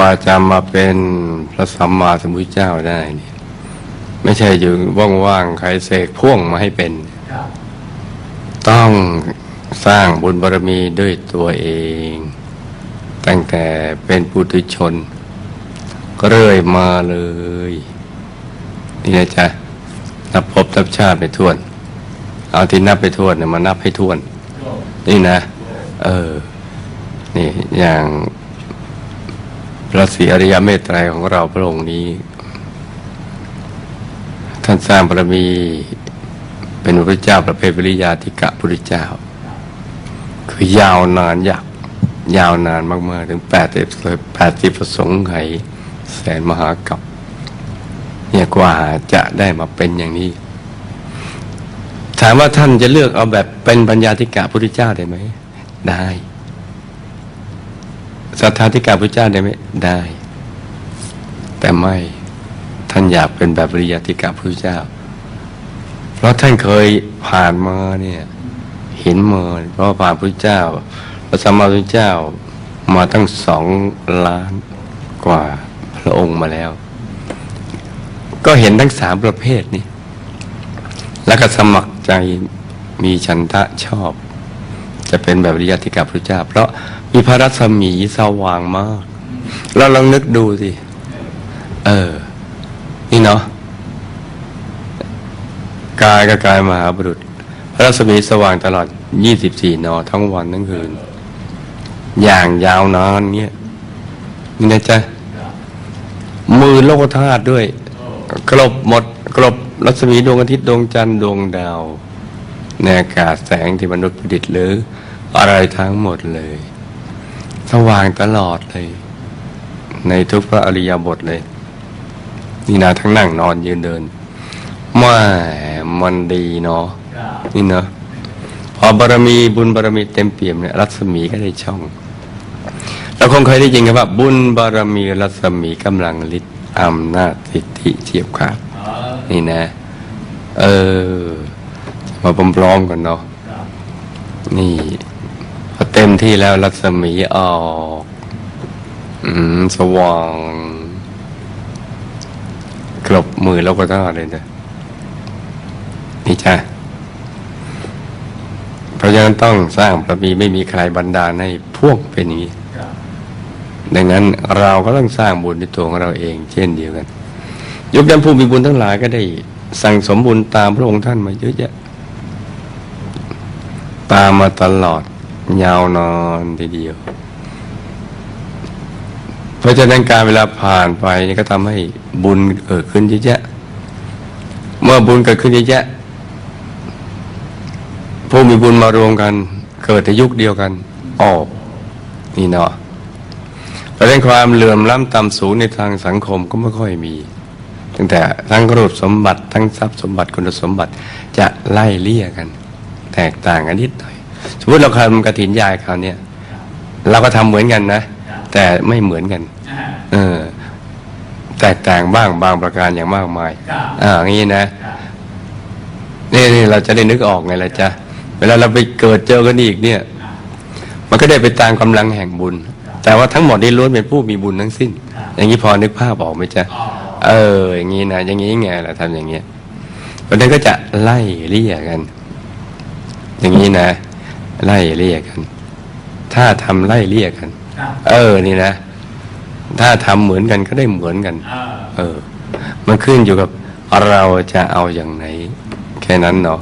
กว่าจะมาเป็นพระสัมมาสัมพุทธเจ้าได้นี่ไม่ใช่อยู่ว่างๆใครเสกพ่วงมาให้เป็น ต้องสร้างบุญบารมีด้วยตัวเอง ตั้งแต่เป็นปุถุชน ก็เรื่อยมาเลย นี่นะจ๊ะนับพบนับชาติไปทวน เอาที่นับไปทวนเนี่ยมานับให้ทวน นี่นะ เออ นี่อย่าง พระศรีอริยเมตไตรของเราพระองค์นี้ ท่านสร้างบารมีเป็นพระเจ้าประเภทวิริยาธิกะพุทธเจ้า คือยาวนานยักยาวนานมาก ๆ ถึงแปดสิบแปดสิบประสงค์ไขแสนมหากับเนี่ยกว่าจะได้มาเป็นอย่างนี้ ถามว่าท่านจะเลือกเอาแบบเป็นปัญญาธิกะพุทธเจ้าได้ไหมได้ ศรัทธาธิกาพุทธเจ้าได้ไหมได้ แต่ไม่ท่านอยากเป็นแบบปริยาธิกาพุทธเจ้า เพราะท่านเคยผ่านมาเนี่ยเห็นมาเพราะผ่านพุทธเจ้าพระสัมมาสัมพุทธเจ้ามาตั้งสองล้านกว่าพระองค์มาแล้ว ก็เห็นทั้งสามประเภทนี้ แล้วก็สมัครใจมีฉันทะชอบ จะเป็นแบบวิริยะธิกาพระเจ้า เพราะมีพระรัศมีสว่างมาก เราลองนึกดูสิ เออ นี่เนาะกายกับกายมหาบุรุษ พระรัศมีสว่างตลอด 24 นอทั้งวันทั้งคืน อย่างยาวนานเนี่ยนี่นะจ๊ะมือโลกธาตุด้วย กลบหมด กลบรัศมีดวงอาทิตย์ดวงจันทร์ดวงดาว ในอากาศแสงที่มนุษย์ประดิษฐ์หรืออะไรทั้งหมดเลย สว่างตลอดเลย ในทุกพระอริยบทเลย นี่นะทั้งนั่งนอนยืนเดินม่มันดีเนาะนี่เนาะพอบารมีบุญบารมีเต็มเปี่ยมเนี่ยรัศมีก็ได้ช่องเราคงเคยได้ยินกันว่า บุญบารมีรัศมีกำลังฤทธิ์อำนาจสิทธิเฉียบขาดนี่นะ เออ มาพร้อมๆกันเนาะนี่พอเต็มที่แล้วรัศมีออกอืมสว่างกลบมือแล้วก็ต้งเลยนะนี่จ้ะเพราะฉะนั้นต้องสร้างพระมีไม่มีใครบันดาลให้พวกเป็นอย่างนี้ดังนั้นเราก็ต้องสร้างบุญในตัวของเราเอง เช่นเดียวกันยกย่ำผู้มีบุญทั้งหลายก็ได้สั่งสมบุญตามพระองค์ท่านมาเยอะแยะ ตามมาตลอด ยาวนานทีเดียว เพราะฉะนั้นการเวลาผ่านไปนี่ก็ทำให้บุญเกิดขึ้นเยอะแยะ เมื่อบุญเกิดขึ้นเยอะแยะผู้มีบุญมารวมกัน เกิดในยุคเดียวกันอ๋อนี่เนาะเพระฉะนั้นความเหลื่อมล้ำต่ำสูงในทางสังคมก็ไม่ค่อยมีตั้งแต่ทั้งรูปสมบัติทั้งทรัพย์สมบัติคุณสมบัติจะไล่เลี่ยกัน แตกต่างกันนิดหน่อย สมมติเราทำกระถินยายคราวเนี้ยเราก็ทำเหมือนกันนะ แต่ไม่เหมือนกัน เออ แตกต่างบ้างบางประการอย่างมากมายอ่าอย่างนี้นะนี่นี่เราจะได้นึกออกไงล่ะจ๊ะเวลาเราไปเกิดเจอกันอีกเนี่ย มันก็ได้ไปตามกำลังแห่งบุญ แต่ว่าทั้งหมดนี้ล้วนเป็นผู้มีบุญทั้งสิ้น อย่างนี้พอนึกภาพออกไหมจ๊ะเออ อย่างนี้นะอย่างนี้ไงล่ะทำอย่างเงี้ยเพราะนั้นก็จะไล่เลี่ยกัน อย่างนี้นะ ไล่เลี่ยกัน ถ้าทำไล่เลี่ยกัน เออนี่นะ ถ้าทำเหมือนกันก็ได้เหมือนกัน เออ มันขึ้นอยู่กับเราจะเอาอย่างไหน แค่นั้นเนาะ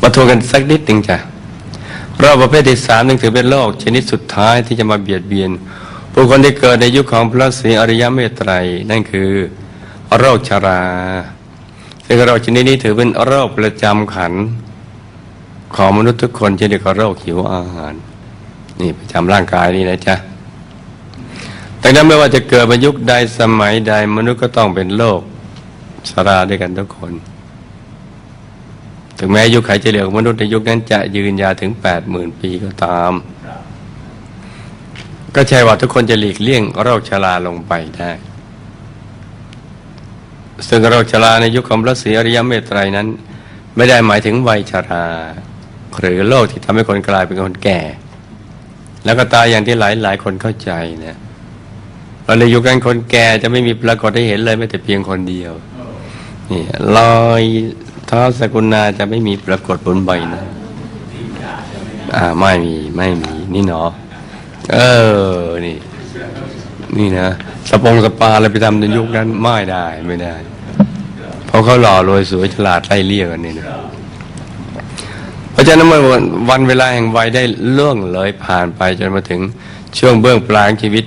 มาทวนกันสักนิดหนึ่งจ้ะโรคประเภทที่สามนึงถือเป็นโรคชนิดสุดท้ายที่จะมาเบียดเบียนผู้คนที่เกิดในยุคของพระศรีอริยเมตไตรนั่นคือ โรคชราซึ่งโรคชนิดนี้ถือเป็นโรคประจำขัน ของมนุษย์ทุกคนเช่นเดียวกับโรคหิวอาหาร นี่ประจำร่างกายนี่นะจ๊ะดังนั้นไม่ว่าจะเกิดมายุคใดสมัยใดมนุษย์ก็ต้องเป็นโรคชราด้วยกันทุกคน ถึงแม้อยุขัยเฉลี่ยของมนุษย์ในยุคนั้นจะยืนยาวถึงแปดหมื่นปีก็ตาม ก็ใช่ว่าทุกคนจะหลีกเลี่ยงโรคชราลงไปได้ ซึ่งโรคชราในยุคของพระศรีอริยเมตไตรนั้น ไม่ได้หมายถึงวัยชรา หรือโรคที่ทำให้คนกลายเป็นคนแก่ แล้วก็ตายอย่างที่หลายหลายคนเข้าใจนะเราะในยุคนั้นคนแก่จะไม่มีปรากฏให้เห็นเลยแม้แต่เพียงคนเดียวนี่รอยเท้าสกุณาจะไม่มีปรากฏบนใบนะอ่าไม่มีไม่มีนี่เนาะเออนี่ นี่นะสปงสปาอะไรไปทำในยุคนั้นไม่ได้ไม่ได้ เพราะเขาหล่อรวยสวยฉลาดไล่เลี่ยกันนี่นะ เพราะฉะนั้นเมื่อวันเวลาแห่งวัยได้ล่วงเลยผ่านไปจนมาถึงช่วงเบื้องปลายชีวิต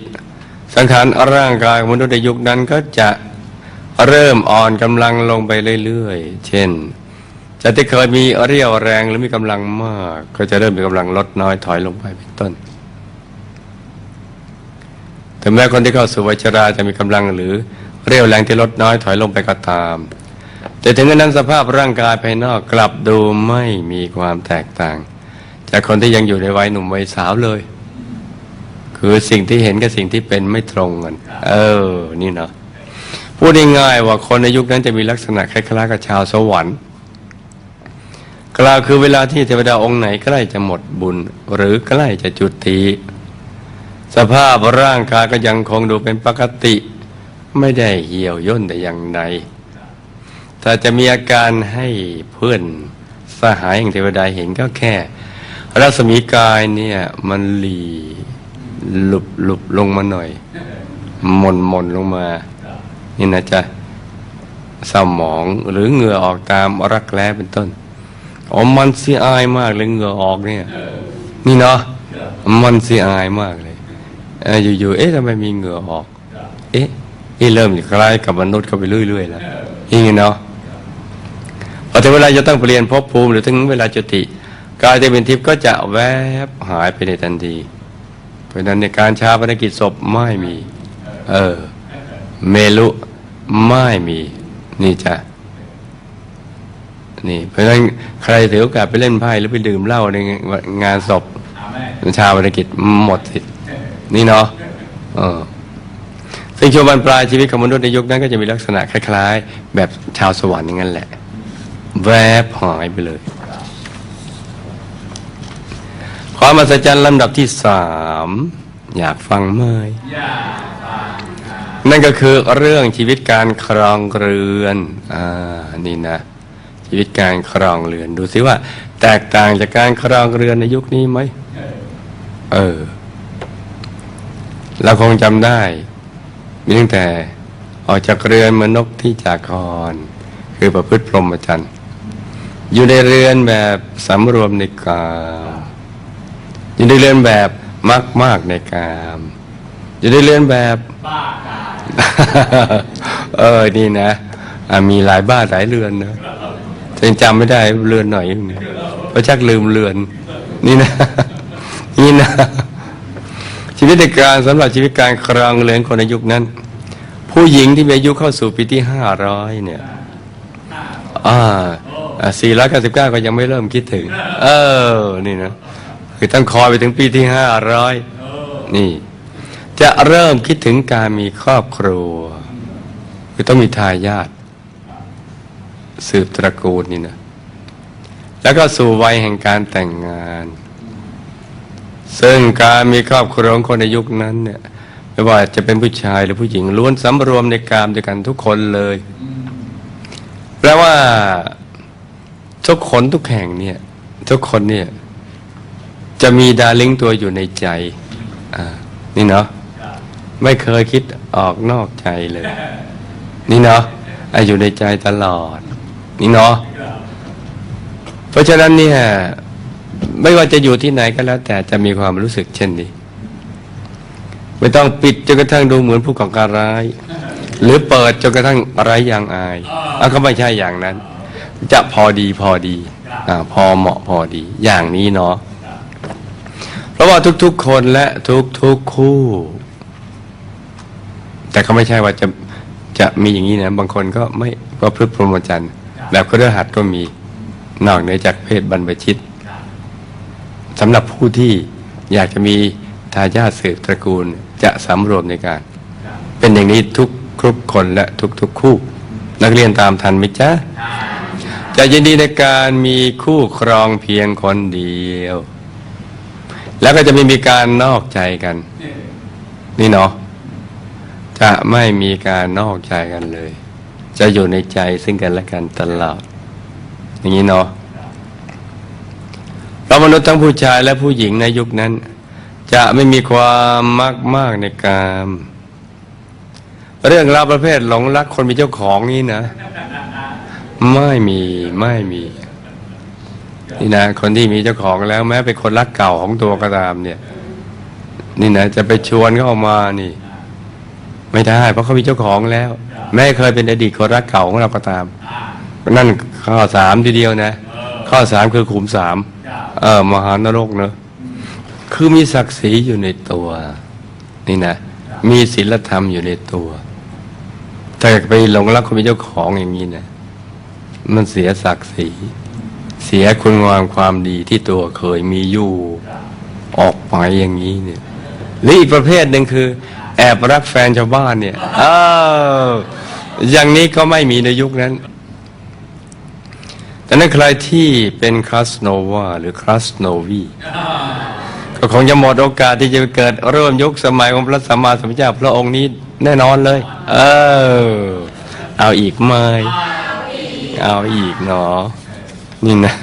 สังขารร่างกายของมนุษย์ในยุคนั้นก็จะเริ่มอ่อนกำลังลงไปเรื่อยๆ เช่นจากที่เคยมีเรี่ยวแรงหรือมีกำลังมาก ก็จะเริ่มมีกำลังลดน้อยถอยลงไปเป็นต้นถึงแม้คนที่เข้าสู่วัยชราจะมีกำลังหรือเรี่ยวแรงที่ลดน้อยถอยลงไปก็ตาม แต่ถึงกระนั้นสภาพร่างกายภายนอกกลับดูไม่มีความแตกต่าง จากคนที่ยังอยู่ในวัยหนุ่มวัยสาวเลย คือสิ่งที่เห็นกับสิ่งที่เป็นไม่ตรงกัน เออ นี่เนาะพูดง่ายๆว่าคนในยุคนั้นจะมีลักษณะคล้ายๆกับชาวสวรรค์กล่าวคือเวลาที่เทวดาองค์ไหนใกล้จะหมดบุญ หรือใกล้จะจุติสภาพร่างกายก็ยังคงดูเป็นปกติ ไม่ได้เหี่ยวย่นแต่อย่างใด ถ้าจะมีอาการให้เพื่อนสหายอย่างเทวดาเห็นก็แค่ รัศมีกายเนี่ยมันหลีหลุบหลุบลงมาหน่อยหม่นหม่นลงมา นี่นะจ๊ะสมองหรือเหงื่อออกตามรักแร้เป็นต้นอ๋อมันเสียอายมากเลยเหงื่อออกเนี่ย นี่เนาะมันเสียอายมากเลยเออยู่ๆเอ๊ะทำไมมีเหงื่อออก เอ๊ะนี่เริ่มคล้ายกับมนุษย์เข้าไปเรื่อยๆแล้วนี่ไงเนาะ อถึงเวลาจะต้องเปลี่ยนภพภูมิหรือถึงเวลาจุติกายที่เป็นทิพย์ก็จะแวบหายไปในทันที เพราะฉะนั้นในการชาปนกิจศพไม่มี เออ เมลุไม่มี นี่จ้ะนี่ เพราะฉะนั้นใครถือโอกาสไปเล่นไพ่หรือไปดื่มเหล้าในงานศพชาวบรกิจหมดสินี่เนาะเออซึ่งช่วงบรรปลายชีวิตของมนุษย์ในยุคนั้นก็จะมีลักษณะคล้าย ๆ แบบชาวสวรรค์อย่างนั้นแหละ แวบหายไปเลย ความมหัศจรรย์ลำดับที่สามอยากฟังไหมนั่นก็คือเรื่องชีวิตการครองเรือนอ่านี่นะ ชีวิตการครองเรือน ดูสิว่า แตกต่างจากการครองเรือนในยุคนี้ไหมเออเราคงจำได้มีตั้งแต่ออกจากเรือนมือนนกที่จากคอนคือประพฤติพรหมจรรย์ อยู่ในเรือนแบบสำรวมในกามอยู่ในเรือนแบบมักมากในกาม อยู่ในเรือนแบบเออนี่นะะมีหลายบ้านหลายเรือนนะยังจำไม่ได้เรือนหน่อยนึงเพราะชักลืมเรือน นี่นะนี่นะชีวิตในการสำหรับชีวิตการครองเรือนคนในยุคนั้น ผู้หญิงที่มีอายุเข้าสู่ปีที่ห้าร้อยเนี่ยอ่า สี่ร้อยเก้าสิบเก้าก็ยังไม่เริ่มคิดถึง เออ นี่นะ คือต้องคอยไปถึงปีที่ห้าร้อยนี่ จะเริ่มคิดถึงการมีครอบครัว คือต้องมีทายาทสืบตระกูลนี่นะ แล้วก็สู่วัยแห่งการแต่งงาน ซึ่งการมีครอบครัวของคนในยุคนั้นเนี่ยไม่ว่าจะเป็นผู้ชายหรือผู้หญิงล้วนสำรวมในกามด้วยกันทุกคนเลยแปลว่า ทุกคนทุกแห่งเนี่ย ทุกคนเนี่ย จะมีดาริ่งตัวอยู่ในใจ อ่า นี่เนาะไม่เคยคิดออกนอกใจเลย นี่เนาะอะอยู่ในใจตลอด นี่เนาะเพราะฉะนั้นเนี่ย ไม่ว่าจะอยู่ที่ไหนก็แล้ว แต่จะมีความรู้สึกเช่นนี้ ไม่ต้องปิดจนกระทั่งดูเหมือนผู้ก่อการร้าย หรือเปิดจนกระทั่งไร้อย่างอายอะก็ไม่ใช่อย่างนั้น จะพอดีพอดีอ่าพอเหมาะพอดี อย่างนี้เนาะเพราะว่าทุกๆคนและทุกๆคู่ แต่ก็ไม่ใช่ว่าจะจะมีอย่างนี้นะ บางคนก็ไม่ประพฤติพรหมจรรย์แบบเครือหัดก็มีนอกเหนือจากเพศบรรพชิตสำหรับผู้ที่อยากจะมีทายาทสืบตระกูลจะสำรวมในการ เป็นอย่างนี้ทุกครุกคนและทุกๆคู่ นักเรียนตามทันไหมจ๊ะ จะยินดีในการมีคู่ครองเพียงคนเดียว แล้วก็จะไม่มีการนอกใจกัน นี่เนาะจะไม่มีการนอกใจกันเลย จะอยู่ในใจซึ่งกันและกันตลอด อย่างนี้เนาะเรามนุษย์ทั้งผู้ชายและผู้หญิงในยุคนั้น จะไม่มีความมากมากในกามเรื่องราวประเภทหลงรักคนมีเจ้าของนี่นะ ไม่มีไม่มีนี่นะคนที่มีเจ้าของแล้วแม้เป็นคนรักเก่าของตัวก็ตามเนี่ย นี่นะจะไปชวนเขาออกมานี่ ไม่ได้ เพราะเขามีเจ้าของแล้ว แม้เคยเป็นอดีตคนรักเก่าของเราก็ตาม นั่นข้อสามทีเดียวนะ ข้อสามคือขุมสามเออมหานรกเนอะคือมีศักดิ์ศรีอยู่ในตัว นี่นะมีศีลธรรมอยู่ในตัว แต่ไปหลงรักคนมีเจ้าของอย่างนี้นะ มันเสียศักดิ์ศรีเสียคุณงามความดีที่ตัวเคยมีอยู่ออกไปอย่างนี้เนี่ยหรืออีกประเภทหนึ่งคือ แอบรักแฟนชาวบ้านเนี่ยอ้าวอย่างนี้ก็ไม่มีในยุคนั้น แต่นั้นใครที่เป็นคลาสโนวาหรือคลาสโนวีก็คงจะหมดโอกาสที่จะเกิดเริ่มยุคสมัยของพระสัมมาสัมพุทธเจ้าพระองค์นี้แน่นอนเลย เออ เอาอีกไหม เอาอีกเนาะนี่นะ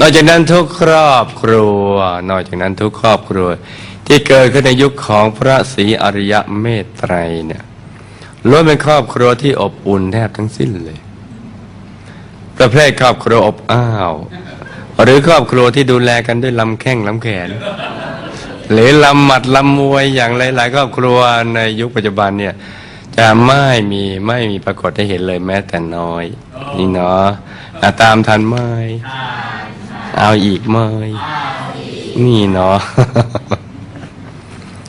นอกจากนั้นทุกครอบครัว นอกจากนั้นทุกครอบครัว ที่เกิดขึ้นในยุคของพระศรีอริยเมตไตรเนี่ยล้วนเป็นครอบครัวที่อบอุ่นแทบทั้งสิ้นเลย ประเภทครอบครัวอบอ้าว หรือครอบครัวที่ดูแลกันด้วยลำแข้งลำแขน หรือลำหมัดลำมวยอย่างหลาย ๆ ครอบครัวในยุคปัจจุบันเนี่ย จะไม่มีไม่มีปรากฏให้เห็นเลยแม้แต่น้อย นี่เนาะอะตามทันไหมเอาอีกไหมนี่เนาะ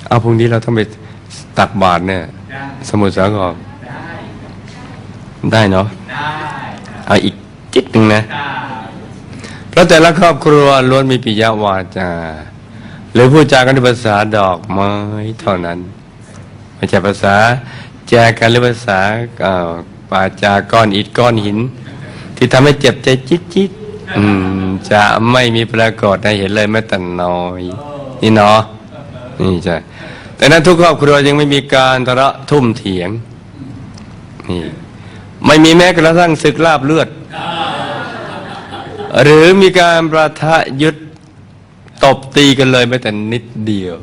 เอาพรุ่งนี้เราต้องไปตักบาตรเนี่ย สมุทรสาครได้เนาะเอาอีกจิตหนึ่งนะ เพราะแต่ละครอบครัวล้วนมีปิยวาจา หรือพูดจากันด้วยภาษาดอกไม้เท่านั้นไม่ใช่ภาษา แจกันหรือภาษาเอ่อปาจาก้อนอิฐก้อนหิน ที่ทำให้เจ็บใจจิตจิตอืมจะไม่มีปรากฏให้เห็นเลยแม้แต่น้อย นี่เนาะนี่ใช่แต่นั้นทุกครอบครัวยังไม่มีการทะเลาะทุ่มเถียงนี่ไม่มีแม้กระทั่งศึกลาบเลือด หรือมีการประทะยุดตบตีกันเลยแม้แต่นิดเดียว